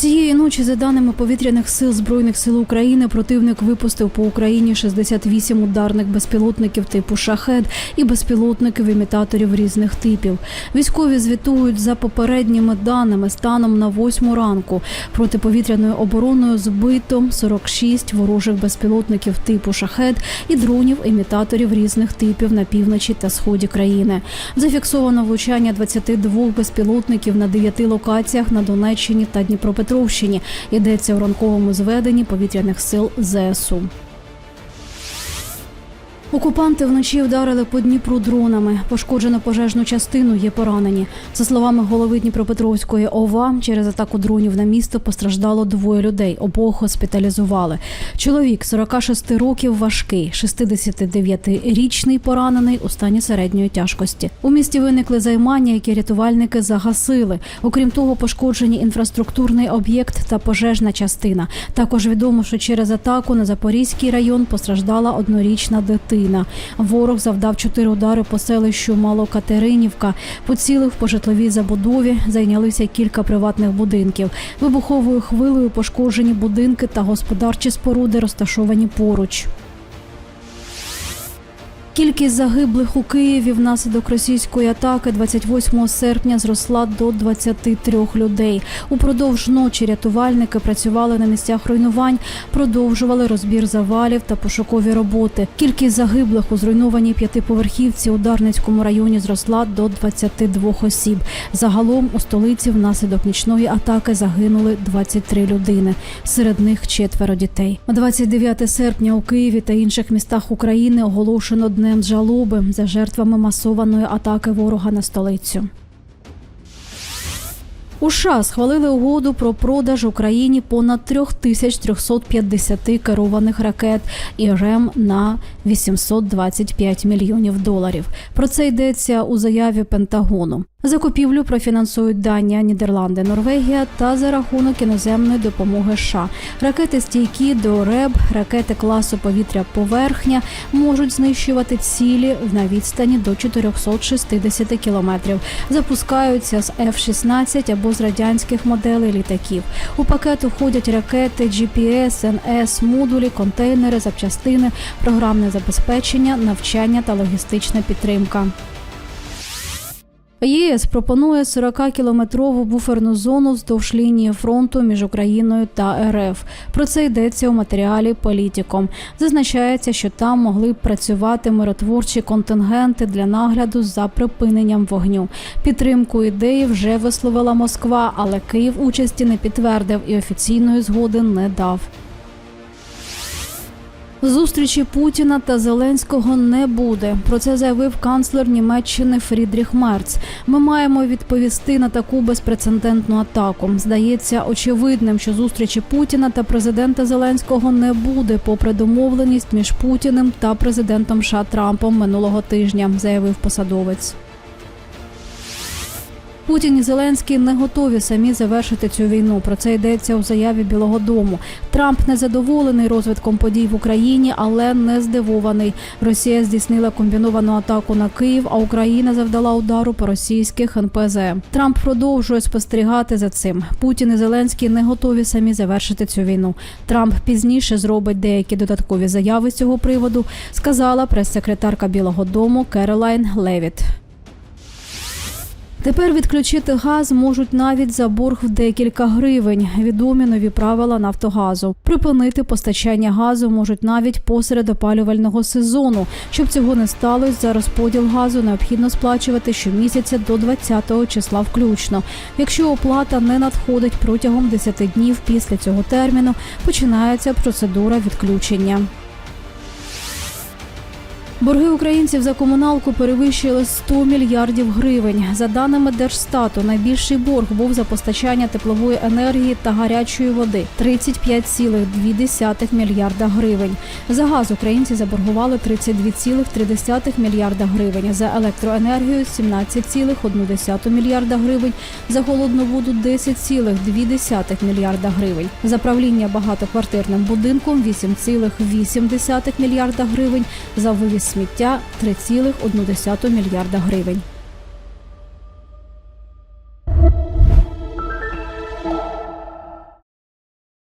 Цієї ночі, за даними повітряних сил збройних сил України, противник випустив по Україні 68 ударних безпілотників типу шахед і безпілотників імітаторів різних типів. Військові звітують за попередніми даними станом на 8 ранку. Протиповітряною обороною збито 46 ворожих безпілотників типу шахед і дронів імітаторів різних типів на півночі та сході країни. Зафіксовано влучання 22 безпілотників на 9 локаціях на Донеччині та Дніпропетровщині. Йдеться у ранковому зведенні повітряних сил ЗСУ. Окупанти вночі вдарили по Дніпру дронами. Пошкоджено пожежну частину, є поранені. За словами голови Дніпропетровської ОВА, через атаку дронів на місто постраждало двоє людей. Обох госпіталізували. Чоловік 46 років важкий, 69-річний поранений у стані середньої тяжкості. У місті виникли займання, які рятувальники загасили. Окрім того, пошкоджені інфраструктурний об'єкт та пожежна частина. Також відомо, що через атаку на Запорізький район постраждала однорічна дитина. Ворог завдав чотири удари по селищу Малокатеринівка, поцілив по житловій забудові, зайнялися кілька приватних будинків. Вибуховою хвилею пошкоджені будинки та господарчі споруди, розташовані поруч. Кількість загиблих у Києві внаслідок російської атаки 28 серпня зросла до 23 людей. Упродовж ночі рятувальники працювали на місцях руйнувань, продовжували розбір завалів та пошукові роботи. Кількість загиблих у зруйнованій п'ятиповерхівці у Дарницькому районі зросла до 22 осіб. Загалом у столиці внаслідок нічної атаки загинули 23 людини. Серед них четверо дітей. 29 серпня у Києві та інших містах України оголошено днем жалоби за жертвами масованої атаки ворога на столицю. У США схвалили угоду про продаж Україні понад 3350 керованих ракет і РЕМ на 825 мільйонів доларів. Про це йдеться у заяві Пентагону. Закупівлю профінансують Данія, Нідерланди, Норвегія та за рахунок іноземної допомоги США. Ракети стійкі до РЕБ, ракети класу повітря поверхня можуть знищувати цілі на відстані до 460 кілометрів. Запускаються з F-16 або з радянських моделей літаків. У пакет уходять ракети, GPS, НС, модулі, контейнери, запчастини, програмне забезпечення, навчання та логістична підтримка. ЄС пропонує 40-кілометрову буферну зону вздовж лінії фронту між Україною та РФ. Про це йдеться у матеріалі Політіком. Зазначається, що там могли б працювати миротворчі контингенти для нагляду за припиненням вогню. Підтримку ідеї вже висловила Москва, але Київ участі не підтвердив і офіційної згоди не дав. Зустрічі Путіна та Зеленського не буде. Про це заявив канцлер Німеччини Фрідріх Мерц. Ми маємо відповісти на таку безпрецедентну атаку. Здається очевидним, що зустрічі Путіна та президента Зеленського не буде, попри домовленість між Путіним та президентом США Трампом минулого тижня, заявив посадовець. Путін і Зеленський не готові самі завершити цю війну. Про це йдеться у заяві Білого Дому. Трамп не задоволений розвитком подій в Україні, але не здивований. Росія здійснила комбіновану атаку на Київ, а Україна завдала удару по російських НПЗ. Трамп продовжує спостерігати за цим. Путін і Зеленський не готові самі завершити цю війну. Трамп пізніше зробить деякі додаткові заяви з цього приводу. Сказала прес-секретарка Білого Дому Керолайн Левіт. Тепер відключити газ можуть навіть за борг в декілька гривень. Відомі нові правила Нафтогазу. Припинити постачання газу можуть навіть посеред опалювального сезону. Щоб цього не сталося, за розподіл газу необхідно сплачувати щомісяця до 20-го числа включно. Якщо оплата не надходить протягом 10 днів після цього терміну, починається процедура відключення. Борги українців за комуналку перевищили 100 мільярдів гривень. За даними Держстату, найбільший борг був за постачання теплової енергії та гарячої води 35,2 мільярда гривень. За газ українці заборгували 32,3 мільярда гривень. За електроенергію 17,1 мільярда гривень. За холодну воду 10,2 мільярда гривень. За правління багатоквартирним будинком 8,8 мільярда гривень. За вивіз сміття 3,1 мільярда гривень.